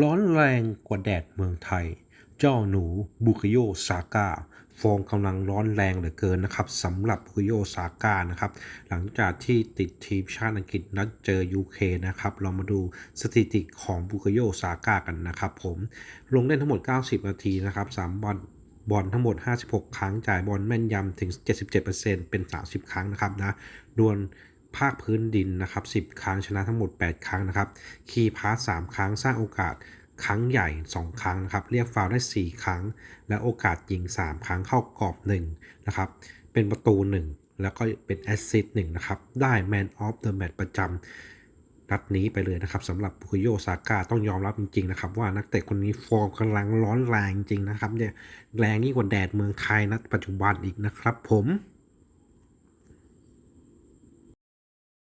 ร้อนแรงกว่าแดดเมืองไทย เจ้าหนูบุคโยซาก้าฟอร์มกำลังร้อนแรงเหลือเกินนะครับสำหรับบุคโยซาก้านะครับ หลังจากที่ติดทีมชาติอังกฤษนัดเจอ UK นะครับ เรามาดูสถิติของบุคโยซาก้ากันนะครับผมลงเล่นทั้งหมด 90 นาทีนะครับ3บอลบอลทั้งหมด 56 ครั้ง จ่ายบอลแม่นยำถึง 77%เป็น 30 ครั้งนะครับนะ ดวล ภาคพื้นดินนะครับ10 ครั้งชนะทั้งหมด 8 ครั้งนะครับคีย์พาส3ครั้งสร้างโอกาสครั้งใหญ่ 2 ครั้งนะครับเรียกฟาวได้ 4 ครั้ง และโอกาสยิง 3 ครั้งเข้ากรอบ1นะครับเป็นประตู 1 แล้วก็เป็นแอสซิสต์1นะครับได้ Man of the Match ประจำนัดนี้ไปเลยนะครับสำหรับบุคโยซาก้าต้องยอมรับจริง ๆ นะครับ ว่านักเตะคนนี้ฟอร์มกำลังร้อนแรงจริงนะครับเนี่ยแรงยิ่งกว่าแดดเมืองไทยนะปัจจุบันอีกนะครับผม